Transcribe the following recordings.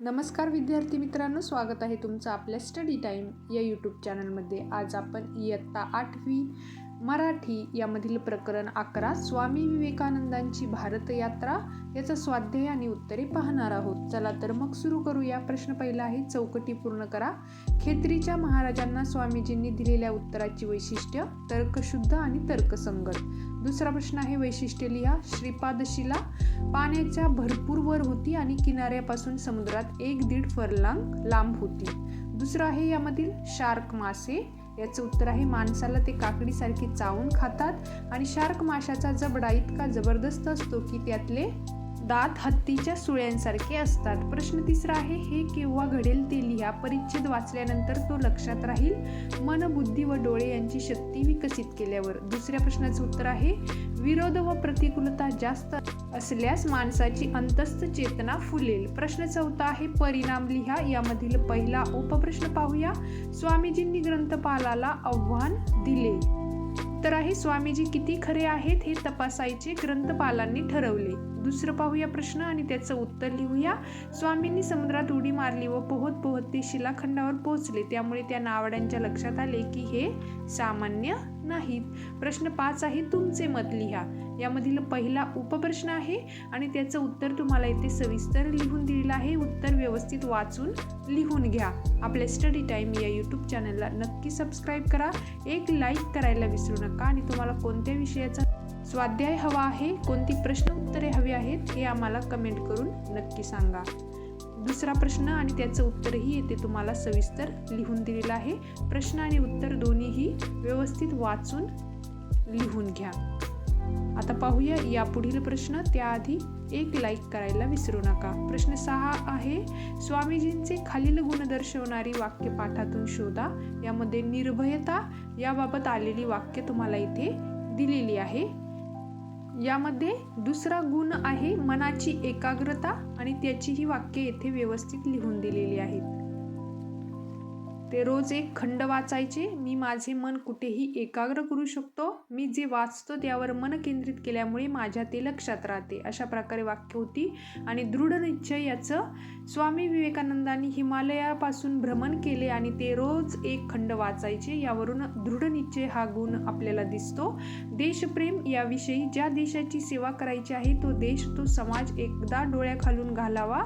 नमस्कार विद्यार्थी मित्रांनो स्वागत आहे तुमचं आपल्या स्टडी टाईम या यूट्यूब चॅनलमध्ये आज आपण इयत्ता आठवी मराठी यामधील प्रकरण अकरा स्वामी विवेकानंदांची भारत यात्रा याचा स्वाध्याय आणि उत्तरे पाहणार आहोत. चला तर मग सुरू करूया. प्रश्न पहिला आहे चौकटी पूर्ण करा. खेत्रीच्या महाराजांना स्वामीजींनी दिलेल्या उत्तराची वैशिष्ट्य तर्कशुद्ध आणि तर्कसंगत. दुसरा प्रश्न आहे वैशिष्ट्य लिहा. श्रीपादशिला पाण्याच्या भरपूर वर होती आणि किनाऱ्यापासून समुद्रात एक दीड फरलांग लांब होती. दुसरं आहे यामधील शार्क मासे. याचं उत्तर आहे माणसाला ते काकडीसारखे चावून खातात आणि शार्क माशाचा जबडा इतका जबरदस्त असतो की त्यातले दात हत्तीच्या सुळ्यांसारखे असतात. प्रश्न तिसरा आहे हे केव्हा घडेल ते लिहा. परिच्छेद वाचल्यानंतर तो लक्षात राहील. मन बुद्धी व डोळे यांची शक्ती विकसित केल्यावर. दुसऱ्या प्रश्नाचं उत्तर आहे विरोध व प्रतिकूलता जास्त असल्यास माणसाची अंतस्थ चेतना फुलेल. प्रश्न चौथा आहे परिणाम लिहा. यामधील पहिला उपप्रश्न पाहूया. स्वामीजींनी ग्रंथपालाला आव्हान दिले. तर आहे स्वामीजी किती खरे आहेत हे तपासायचे ग्रंथपालांनी ठरवले. दुसरं पाहूया प्रश्न आणि त्याचं उत्तर लिहूया. स्वामींनी समुद्रात उडी मारली व पोहत पोहत ते शिलाखंडावर पोहोचले. त्यामुळे त्या नावड्यांच्या लक्षात आले की हे सामान्य नाहीत. प्रश्न पाच आहे तुमचे मत लिहा. यामधील पहिला उपप्रश्न आहे आणि त्याचं उत्तर तुम्हाला इथे सविस्तर लिहून दिलेलं आहे. उत्तर व्यवस्थित वाचून लिहून घ्या. आपल्या स्टडी टाईम या यूट्यूब चॅनलला नक्की सबस्क्राईब करा. एक लाईक करायला विसरू नका आणि तुम्हाला कोणत्या विषयाचा स्वाध्याय हवा आहे कोणती प्रश्न उत्तरे हवी आहेत हे आम्हाला कमेंट करून नक्की सांगा. दुसरा प्रश्न आणि त्याचं उत्तरही येथे तुम्हाला सविस्तर लिहून दिलेलं आहे. प्रश्न आणि उत्तर दोन्हीही व्यवस्थित वाचून लिहून घ्या. आता पाहूया यापुढील प्रश्न. त्याआधी एक लाईक करायला विसरू नका. प्रश्न सहा आहे स्वामीजींचे खालील गुण दर्शवणारी वाक्य पाठातून शोधा. यामध्ये निर्भयता याबाबत आलेली वाक्य तुम्हाला इथे दिलेली आहे. यामध्ये दुसरा गुण आहे मनाची एकाग्रता आणि त्याचीही वाक्य येथे व्यवस्थित लिहून दिलेली आहेत. ते रोज एक खंड वाचायचे. मी माझे मन कुठेही एकाग्र करू शकतो. मी जे वाचतो त्यावर मन केंद्रित केल्यामुळे माझ्या ते लक्षात राहते. अशा प्रकारे वाक्य होती. आणि दृढ निश्चय याचं स्वामी विवेकानंदांनी हिमालयापासून भ्रमण केले आणि ते रोज एक खंड वाचायचे. यावरून दृढ निश्चय हा गुण आपल्याला दिसतो. देशप्रेम याविषयी ज्या देशाची सेवा करायची आहे तो देश तो समाज एकदा डोळ्याखालून घालावा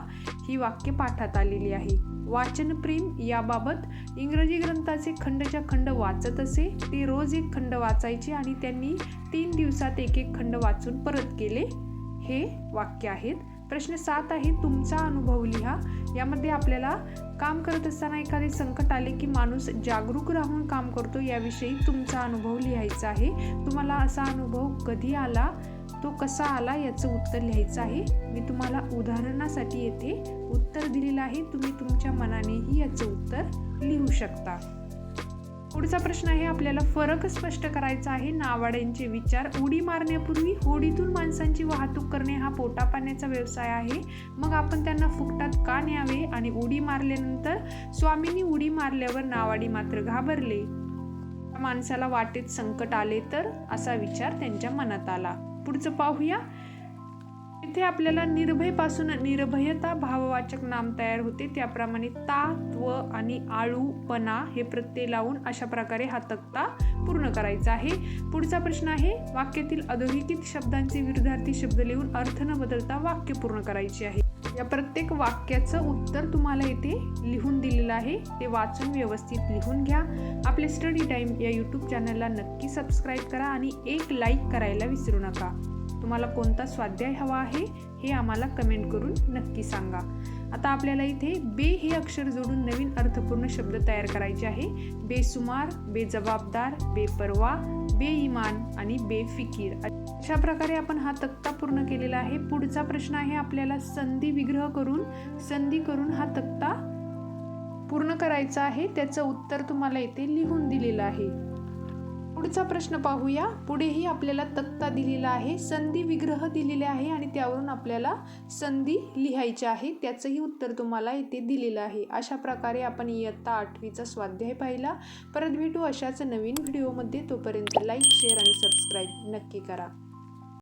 ही वाक्य पाठात आलेली आहे. वाचनप्रेम याबाबत इंग्रजी ग्रंथाचे खंडच्या खंड वाचत असे. ते रोज एक खंड वाचायचे आणि त्यांनी तीन दिवसात एक एक खंड वाचून परत केले. हे वाक्य आहेत. प्रश्न सात आहे तुमचा अनुभव लिहा. यामध्ये आपल्याला काम करत असताना एखादे संकट आले की माणूस जागरूक राहून काम करतो याविषयी तुमचा अनुभव लिहायचा आहे. तुम्हाला असा अनुभव कधी आला? तो कसा आला याचं उत्तर लिहायचं आहे. मी तुम्हाला उदाहरणासाठी येथे उत्तर दिलेलं आहे. तुम्ही तुमच्या मनानेही याचं उत्तर लिहू शकता. पुढचा प्रश्न आहे. आपल्याला फरक स्पष्ट करायचा आहे. नावाड्यांचे विचार उडी मारण्यापूर्वी होडीतून माणसांची वाहतूक करणे हा पोटा पाण्याचा व्यवसाय आहे. मग आपण त्यांना फुकटात का न्यावे आणि उडी मारल्यानंतर स्वामींनी उडी मारल्यावर नावाडी मात्र घाबरले? माणसाला वाटेत संकट आले तर? असा विचार त्यांच्या मनात आला. पुढचं पाहूया. इथे आपल्याला निर्भयपासून निर्भयता भाववाचक नाम तयार होते. त्याप्रमाणे ता त्व आणि आळूपणा हे प्रत्यय लावून अशा प्रकारे हा तक्ता पूर्ण करायचा आहे. पुढचा प्रश्न आहे वाक्यातील अधोरेखित शब्दांचे विरुद्धार्थी शब्द लिहून अर्थ न बदलता वाक्य पूर्ण करायचे आहे. या प्रत्येक वाक्याचं उत्तर तुम्हाला इथे लिहून दिलेलं आहे. ते वाचून व्यवस्थित लिहून घ्या. आपले स्टडी टाईम या यूट्यूब चॅनलला नक्की सबस्क्राईब करा आणि एक लाईक करायला विसरू नका. तुम्हाला कोणता स्वाध्याय हवा आहे हे आम्हाला कमेंट करून नक्की सांगा. आता आपल्याला इथे बे हे अक्षर जोडून नवीन अर्थपूर्ण शब्द तयार करायचे आहे. बेसुमार बेजबाबदार बेपरवा बेईमान आणि बेफिकीर अशा प्रकारे आपण हा तक्ता पूर्ण केलेला आहे. पुढचा प्रश्न आहे आपल्याला संधी विग्रह करून संधी करून हा तक्ता पूर्ण करायचा आहे. त्याचं उत्तर तुम्हाला इथे लिहून दिलेलं आहे. पुढचा प्रश्न पाहूया. पुढेही आपल्याला तक्ता दिलेला आहे संधी विग्रह दिलेले आहे आणि त्यावरून आपल्याला संधी लिहायची आहे. त्याचंही उत्तर तुम्हाला इथे दिलेलं आहे. अशा प्रकारे आपण इयत्ता आठवीचा स्वाध्याय पाहिला. परत भेटू अशाच नवीन व्हिडिओमध्ये. तोपर्यंत लाईक शेअर आणि सबस्क्राईब नक्की करा.